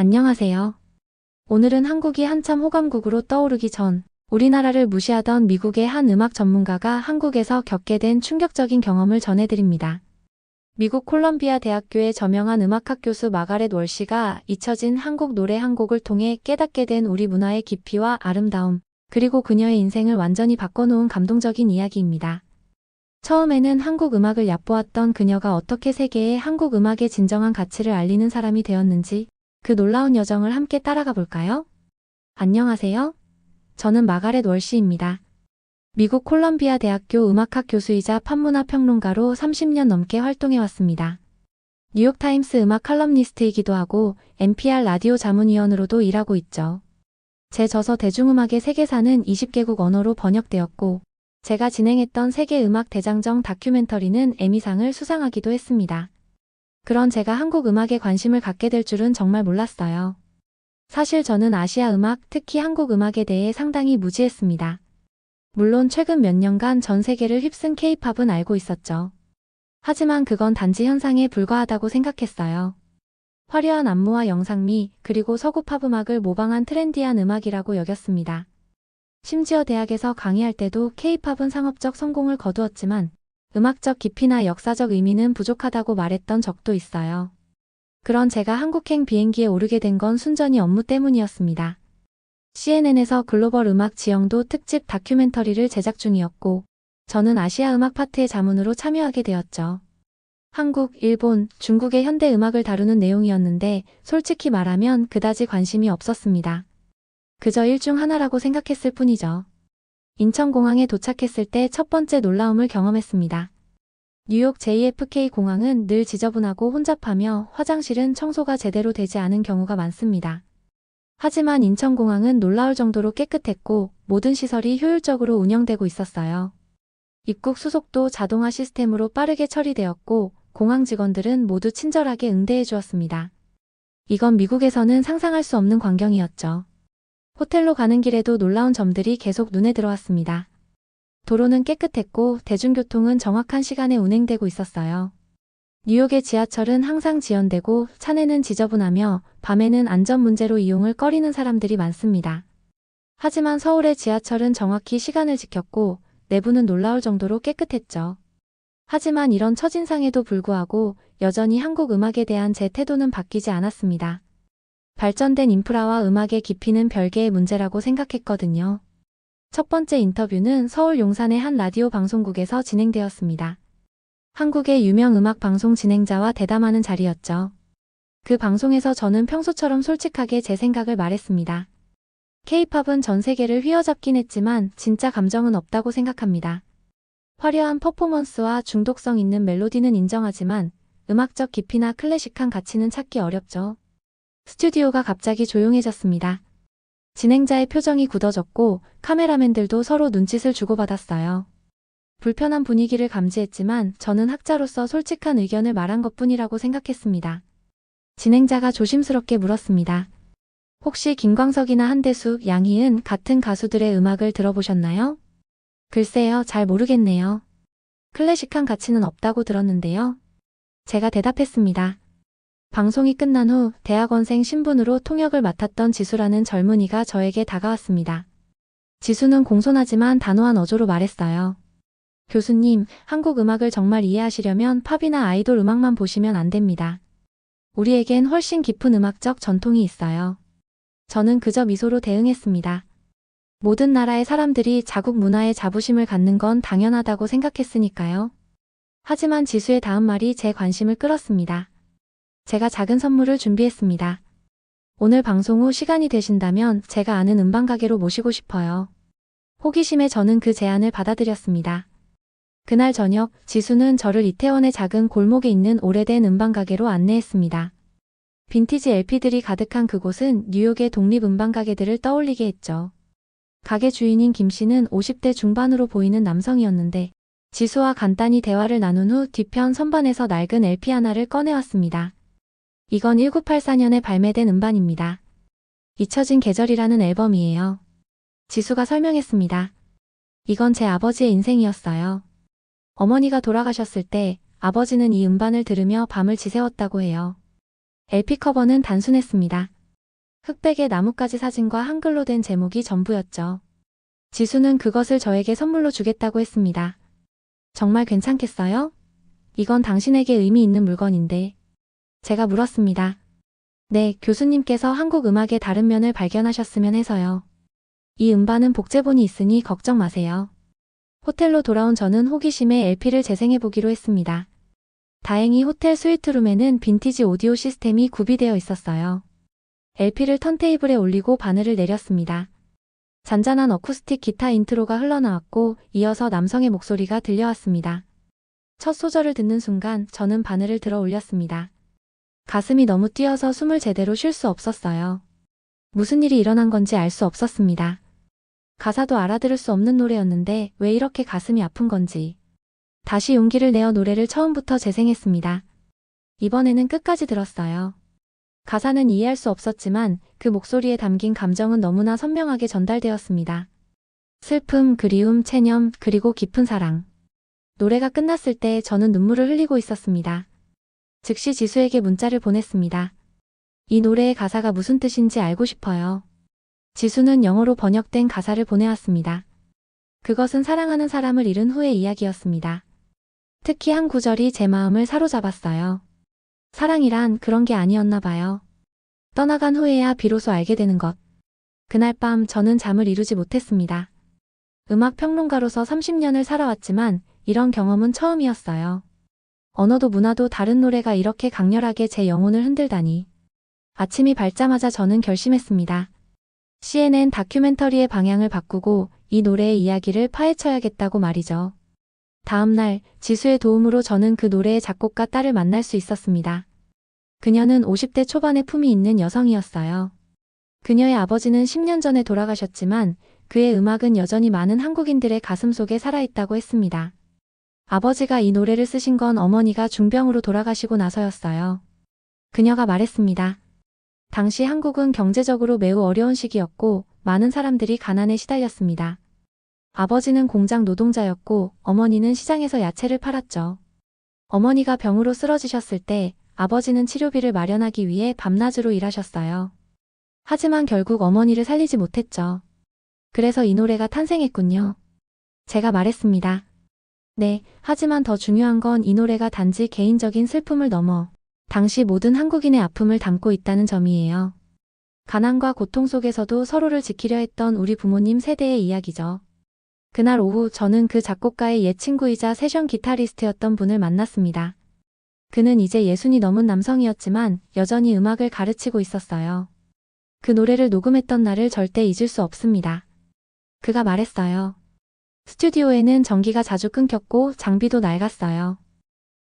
안녕하세요. 오늘은 한국이 한참 호감국으로 떠오르기 전 우리나라를 무시하던 미국의 한 음악 전문가가 한국에서 겪게 된 충격적인 경험을 전해드립니다. 미국 콜럼비아 대학교의 저명한 음악학 교수 마가렛 월시가 잊혀진 한국 노래 한 곡을 통해 깨닫게 된 우리 문화의 깊이와 아름다움, 그리고 그녀의 인생을 완전히 바꿔놓은 감동적인 이야기입니다. 처음에는 한국 음악을 얕보았던 그녀가 어떻게 세계에 한국 음악의 진정한 가치를 알리는 사람이 되었는지 그 놀라운 여정을 함께 따라가 볼까요? 안녕하세요. 저는 마가렛 월시입니다. 미국 콜럼비아 대학교 음악학 교수이자 판문화 평론가로 30년 넘게 활동해왔습니다. 뉴욕타임스 음악 칼럼니스트이기도 하고 NPR 라디오 자문위원으로도 일하고 있죠. 제 저서 대중음악의 세계사는 20개국 언어로 번역되었고, 제가 진행했던 세계 음악 대장정 다큐멘터리는 에미상을 수상하기도 했습니다. 그런 제가 한국 음악에 관심을 갖게 될 줄은 정말 몰랐어요. 사실 저는 아시아 음악, 특히 한국 음악에 대해 상당히 무지했습니다. 물론 최근 몇 년간 전 세계를 휩쓴 케이팝은 알고 있었죠. 하지만 그건 단지 현상에 불과하다고 생각했어요. 화려한 안무와 영상미, 그리고 서구 팝 음악을 모방한 트렌디한 음악이라고 여겼습니다. 심지어 대학에서 강의할 때도 케이팝은 상업적 성공을 거두었지만 음악적 깊이나 역사적 의미는 부족하다고 말했던 적도 있어요. 그런 제가 한국행 비행기에 오르게 된 건 순전히 업무 때문이었습니다. CNN에서 글로벌 음악 지형도 특집 다큐멘터리를 제작 중이었고, 저는 아시아 음악 파트의 자문으로 참여하게 되었죠. 한국, 일본, 중국의 현대 음악을 다루는 내용이었는데, 솔직히 말하면 그다지 관심이 없었습니다. 그저 일 중 하나라고 생각했을 뿐이죠. 인천공항에 도착했을 때 첫 번째 놀라움을 경험했습니다. 뉴욕 JFK 공항은 늘 지저분하고 혼잡하며 화장실은 청소가 제대로 되지 않은 경우가 많습니다. 하지만 인천공항은 놀라울 정도로 깨끗했고 모든 시설이 효율적으로 운영되고 있었어요. 입국 수속도 자동화 시스템으로 빠르게 처리되었고 공항 직원들은 모두 친절하게 응대해 주었습니다. 이건 미국에서는 상상할 수 없는 광경이었죠. 호텔로 가는 길에도 놀라운 점들이 계속 눈에 들어왔습니다. 도로는 깨끗했고 대중교통은 정확한 시간에 운행되고 있었어요. 뉴욕의 지하철은 항상 지연되고 차내는 지저분하며 밤에는 안전 문제로 이용을 꺼리는 사람들이 많습니다. 하지만 서울의 지하철은 정확히 시간을 지켰고 내부는 놀라울 정도로 깨끗했죠. 하지만 이런 첫인상에도 불구하고 여전히 한국 음악에 대한 제 태도는 바뀌지 않았습니다. 발전된 인프라와 음악의 깊이는 별개의 문제라고 생각했거든요. 첫 번째 인터뷰는 서울 용산의 한 라디오 방송국에서 진행되었습니다. 한국의 유명 음악 방송 진행자와 대담하는 자리였죠. 그 방송에서 저는 평소처럼 솔직하게 제 생각을 말했습니다. 케이팝은 전 세계를 휘어잡긴 했지만 진짜 감정은 없다고 생각합니다. 화려한 퍼포먼스와 중독성 있는 멜로디는 인정하지만 음악적 깊이나 클래식한 가치는 찾기 어렵죠. 스튜디오가 갑자기 조용해졌습니다. 진행자의 표정이 굳어졌고 카메라맨들도 서로 눈짓을 주고받았어요. 불편한 분위기를 감지했지만 저는 학자로서 솔직한 의견을 말한 것 뿐이라고 생각했습니다. 진행자가 조심스럽게 물었습니다. 혹시 김광석이나 한대수, 양희은 같은 가수들의 음악을 들어보셨나요? 글쎄요, 잘 모르겠네요. 클래식한 가치는 없다고 들었는데요. 제가 대답했습니다. 방송이 끝난 후 대학원생 신분으로 통역을 맡았던 지수라는 젊은이가 저에게 다가왔습니다. 지수는 공손하지만 단호한 어조로 말했어요. 교수님, 한국 음악을 정말 이해하시려면 팝이나 아이돌 음악만 보시면 안 됩니다. 우리에겐 훨씬 깊은 음악적 전통이 있어요. 저는 그저 미소로 대응했습니다. 모든 나라의 사람들이 자국 문화에 자부심을 갖는 건 당연하다고 생각했으니까요. 하지만 지수의 다음 말이 제 관심을 끌었습니다. 제가 작은 선물을 준비했습니다. 오늘 방송 후 시간이 되신다면 제가 아는 음반 가게로 모시고 싶어요. 호기심에 저는 그 제안을 받아들였습니다. 그날 저녁 지수는 저를 이태원의 작은 골목에 있는 오래된 음반 가게로 안내했습니다. 빈티지 LP들이 가득한 그곳은 뉴욕의 독립 음반 가게들을 떠올리게 했죠. 가게 주인인 김 씨는 50대 중반으로 보이는 남성이었는데 지수와 간단히 대화를 나눈 후 뒤편 선반에서 낡은 LP 하나를 꺼내왔습니다. 이건 1984년에 발매된 음반입니다. 잊혀진 계절이라는 앨범이에요. 지수가 설명했습니다. 이건 제 아버지의 인생이었어요. 어머니가 돌아가셨을 때 아버지는 이 음반을 들으며 밤을 지새웠다고 해요. LP 커버는 단순했습니다. 흑백의 나뭇가지 사진과 한글로 된 제목이 전부였죠. 지수는 그것을 저에게 선물로 주겠다고 했습니다. 정말 괜찮겠어요? 이건 당신에게 의미 있는 물건인데. 제가 물었습니다. 네, 교수님께서 한국 음악의 다른 면을 발견하셨으면 해서요. 이 음반은 복제본이 있으니 걱정 마세요. 호텔로 돌아온 저는 호기심에 LP를 재생해보기로 했습니다. 다행히 호텔 스위트룸에는 빈티지 오디오 시스템이 구비되어 있었어요. LP를 턴테이블에 올리고 바늘을 내렸습니다. 잔잔한 어쿠스틱 기타 인트로가 흘러나왔고 이어서 남성의 목소리가 들려왔습니다. 첫 소절을 듣는 순간 저는 바늘을 들어 올렸습니다. 가슴이 너무 뛰어서 숨을 제대로 쉴 수 없었어요. 무슨 일이 일어난 건지 알 수 없었습니다. 가사도 알아들을 수 없는 노래였는데 왜 이렇게 가슴이 아픈 건지. 다시 용기를 내어 노래를 처음부터 재생했습니다. 이번에는 끝까지 들었어요. 가사는 이해할 수 없었지만 그 목소리에 담긴 감정은 너무나 선명하게 전달되었습니다. 슬픔, 그리움, 체념, 그리고 깊은 사랑. 노래가 끝났을 때 저는 눈물을 흘리고 있었습니다. 즉시 지수에게 문자를 보냈습니다. 이 노래의 가사가 무슨 뜻인지 알고 싶어요. 지수는 영어로 번역된 가사를 보내왔습니다. 그것은 사랑하는 사람을 잃은 후의 이야기였습니다. 특히 한 구절이 제 마음을 사로잡았어요. 사랑이란 그런 게 아니었나 봐요. 떠나간 후에야 비로소 알게 되는 것. 그날 밤 저는 잠을 이루지 못했습니다. 음악 평론가로서 30년을 살아왔지만 이런 경험은 처음이었어요. 언어도 문화도 다른 노래가 이렇게 강렬하게 제 영혼을 흔들다니. 아침이 밝자마자 저는 결심했습니다. CNN 다큐멘터리의 방향을 바꾸고 이 노래의 이야기를 파헤쳐야겠다고 말이죠. 다음날 지수의 도움으로 저는 그 노래의 작곡가 딸을 만날 수 있었습니다. 그녀는 50대 초반의 품이 있는 여성이었어요. 그녀의 아버지는 10년 전에 돌아가셨지만 그의 음악은 여전히 많은 한국인들의 가슴 속에 살아있다고 했습니다. 아버지가 이 노래를 쓰신 건 어머니가 중병으로 돌아가시고 나서였어요. 그녀가 말했습니다. 당시 한국은 경제적으로 매우 어려운 시기였고 많은 사람들이 가난에 시달렸습니다. 아버지는 공장 노동자였고 어머니는 시장에서 야채를 팔았죠. 어머니가 병으로 쓰러지셨을 때 아버지는 치료비를 마련하기 위해 밤낮으로 일하셨어요. 하지만 결국 어머니를 살리지 못했죠. 그래서 이 노래가 탄생했군요. 제가 말했습니다. 네, 하지만 더 중요한 건 이 노래가 단지 개인적인 슬픔을 넘어 당시 모든 한국인의 아픔을 담고 있다는 점이에요. 가난과 고통 속에서도 서로를 지키려 했던 우리 부모님 세대의 이야기죠. 그날 오후 저는 그 작곡가의 옛 친구이자 세션 기타리스트였던 분을 만났습니다. 그는 이제 예순이 넘은 남성이었지만 여전히 음악을 가르치고 있었어요. 그 노래를 녹음했던 날을 절대 잊을 수 없습니다. 그가 말했어요. 스튜디오에는 전기가 자주 끊겼고 장비도 낡았어요.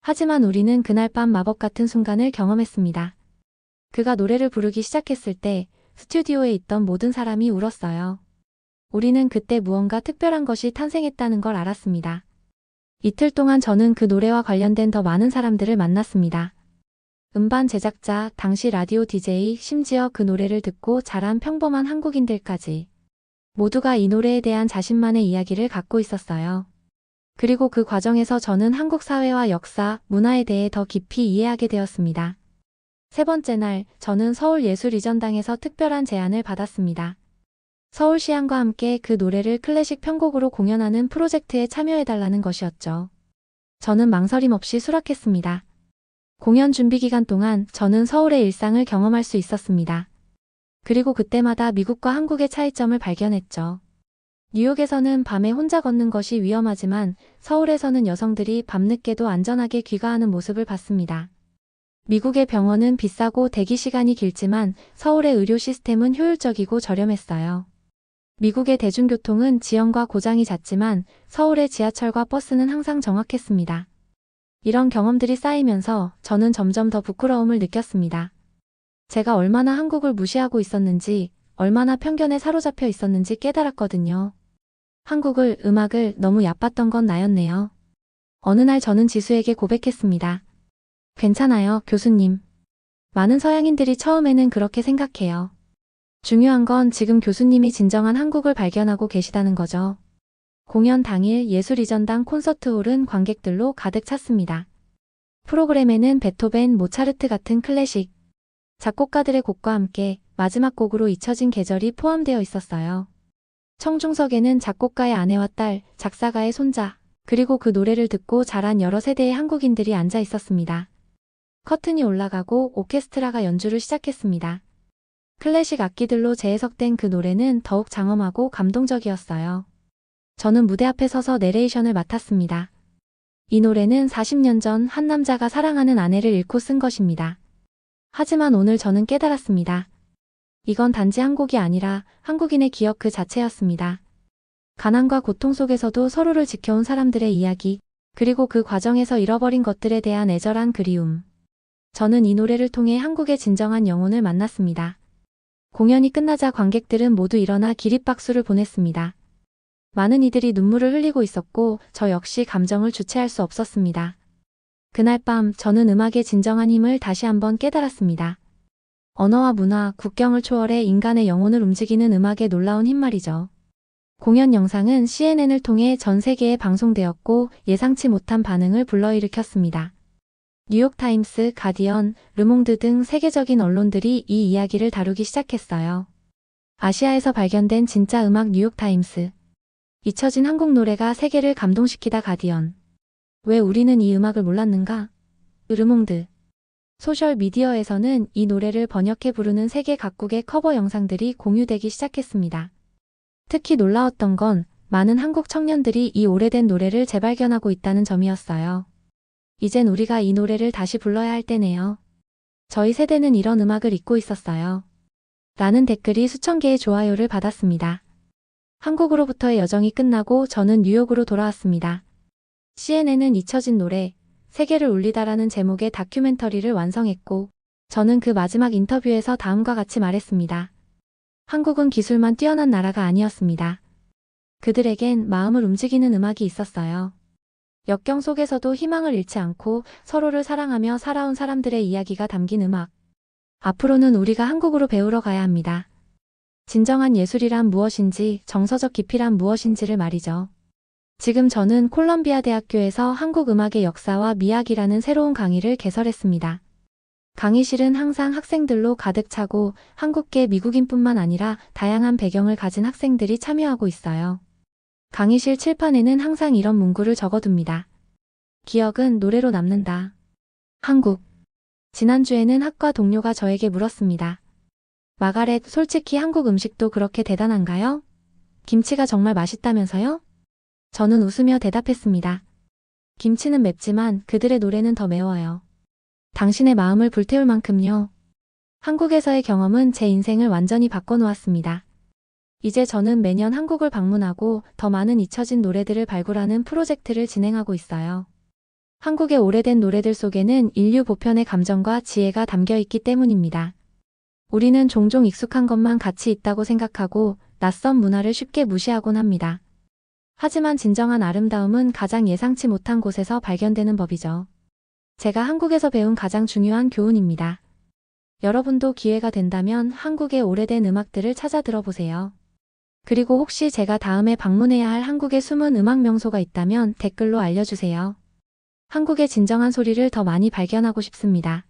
하지만 우리는 그날 밤 마법 같은 순간을 경험했습니다. 그가 노래를 부르기 시작했을 때 스튜디오에 있던 모든 사람이 울었어요. 우리는 그때 무언가 특별한 것이 탄생했다는 걸 알았습니다. 이틀 동안 저는 그 노래와 관련된 더 많은 사람들을 만났습니다. 음반 제작자, 당시 라디오 DJ, 심지어 그 노래를 듣고 자란 평범한 한국인들까지 모두가 이 노래에 대한 자신만의 이야기를 갖고 있었어요. 그리고 그 과정에서 저는 한국 사회와 역사, 문화에 대해 더 깊이 이해하게 되었습니다. 세 번째 날, 저는 서울예술이전당에서 특별한 제안을 받았습니다. 서울시향과 함께 그 노래를 클래식 편곡으로 공연하는 프로젝트에 참여해달라는 것이었죠. 저는 망설임 없이 수락했습니다. 공연 준비 기간 동안 저는 서울의 일상을 경험할 수 있었습니다. 그리고 그때마다 미국과 한국의 차이점을 발견했죠. 뉴욕에서는 밤에 혼자 걷는 것이 위험하지만 서울에서는 여성들이 밤늦게도 안전하게 귀가하는 모습을 봤습니다. 미국의 병원은 비싸고 대기 시간이 길지만 서울의 의료 시스템은 효율적이고 저렴했어요. 미국의 대중교통은 지연과 고장이 잦지만 서울의 지하철과 버스는 항상 정확했습니다. 이런 경험들이 쌓이면서 저는 점점 더 부끄러움을 느꼈습니다. 제가 얼마나 한국을 무시하고 있었는지, 얼마나 편견에 사로잡혀 있었는지 깨달았거든요. 한국을, 음악을 너무 얕봤던 건 나였네요. 어느 날 저는 지수에게 고백했습니다. 괜찮아요, 교수님. 많은 서양인들이 처음에는 그렇게 생각해요. 중요한 건 지금 교수님이 진정한 한국을 발견하고 계시다는 거죠. 공연 당일 예술이전당 콘서트홀은 관객들로 가득 찼습니다. 프로그램에는 베토벤, 모차르트 같은 클래식, 작곡가들의 곡과 함께 마지막 곡으로 잊혀진 계절이 포함되어 있었어요. 청중석에는 작곡가의 아내와 딸, 작사가의 손자, 그리고 그 노래를 듣고 자란 여러 세대의 한국인들이 앉아 있었습니다. 커튼이 올라가고 오케스트라가 연주를 시작했습니다. 클래식 악기들로 재해석된 그 노래는 더욱 장엄하고 감동적이었어요. 저는 무대 앞에 서서 내레이션을 맡았습니다. 이 노래는 40년 전 한 남자가 사랑하는 아내를 잃고 쓴 것입니다. 하지만 오늘 저는 깨달았습니다. 이건 단지 한 곡이 아니라 한국인의 기억 그 자체였습니다. 가난과 고통 속에서도 서로를 지켜온 사람들의 이야기, 그리고 그 과정에서 잃어버린 것들에 대한 애절한 그리움. 저는 이 노래를 통해 한국의 진정한 영혼을 만났습니다. 공연이 끝나자 관객들은 모두 일어나 기립박수를 보냈습니다. 많은 이들이 눈물을 흘리고 있었고 저 역시 감정을 주체할 수 없었습니다. 그날 밤 저는 음악의 진정한 힘을 다시 한번 깨달았습니다. 언어와 문화, 국경을 초월해 인간의 영혼을 움직이는 음악의 놀라운 힘 말이죠. 공연 영상은 CNN을 통해 전 세계에 방송되었고 예상치 못한 반응을 불러일으켰습니다. 뉴욕타임스, 가디언, 르몽드 등 세계적인 언론들이 이 이야기를 다루기 시작했어요. 아시아에서 발견된 진짜 음악 뉴욕타임스. 잊혀진 한국 노래가 세계를 감동시키다 가디언. 왜 우리는 이 음악을 몰랐는가? 르몽드. 소셜 미디어에서는 이 노래를 번역해 부르는 세계 각국의 커버 영상들이 공유되기 시작했습니다. 특히 놀라웠던 건 많은 한국 청년들이 이 오래된 노래를 재발견하고 있다는 점이었어요. 이젠 우리가 이 노래를 다시 불러야 할 때네요. 저희 세대는 이런 음악을 잊고 있었어요. 라는 댓글이 수천 개의 좋아요를 받았습니다. 한국으로부터의 여정이 끝나고 저는 뉴욕으로 돌아왔습니다. CNN은 잊혀진 노래, 세계를 울리다라는 제목의 다큐멘터리를 완성했고, 저는 그 마지막 인터뷰에서 다음과 같이 말했습니다. 한국은 기술만 뛰어난 나라가 아니었습니다. 그들에겐 마음을 움직이는 음악이 있었어요. 역경 속에서도 희망을 잃지 않고 서로를 사랑하며 살아온 사람들의 이야기가 담긴 음악. 앞으로는 우리가 한국으로 배우러 가야 합니다. 진정한 예술이란 무엇인지, 정서적 깊이란 무엇인지를 말이죠. 지금 저는 콜럼비아 대학교에서 한국 음악의 역사와 미학이라는 새로운 강의를 개설했습니다. 강의실은 항상 학생들로 가득 차고 한국계 미국인뿐만 아니라 다양한 배경을 가진 학생들이 참여하고 있어요. 강의실 칠판에는 항상 이런 문구를 적어둡니다. 기억은 노래로 남는다. 한국. 지난주에는 학과 동료가 저에게 물었습니다. 마가렛, 솔직히 한국 음식도 그렇게 대단한가요? 김치가 정말 맛있다면서요? 저는 웃으며 대답했습니다. 김치는 맵지만 그들의 노래는 더 매워요. 당신의 마음을 불태울 만큼요. 한국에서의 경험은 제 인생을 완전히 바꿔놓았습니다. 이제 저는 매년 한국을 방문하고 더 많은 잊혀진 노래들을 발굴하는 프로젝트를 진행하고 있어요. 한국의 오래된 노래들 속에는 인류 보편의 감정과 지혜가 담겨 있기 때문입니다. 우리는 종종 익숙한 것만 가치 있다고 생각하고 낯선 문화를 쉽게 무시하곤 합니다. 하지만 진정한 아름다움은 가장 예상치 못한 곳에서 발견되는 법이죠. 제가 한국에서 배운 가장 중요한 교훈입니다. 여러분도 기회가 된다면 한국의 오래된 음악들을 찾아 들어보세요. 그리고 혹시 제가 다음에 방문해야 할 한국의 숨은 음악 명소가 있다면 댓글로 알려주세요. 한국의 진정한 소리를 더 많이 발견하고 싶습니다.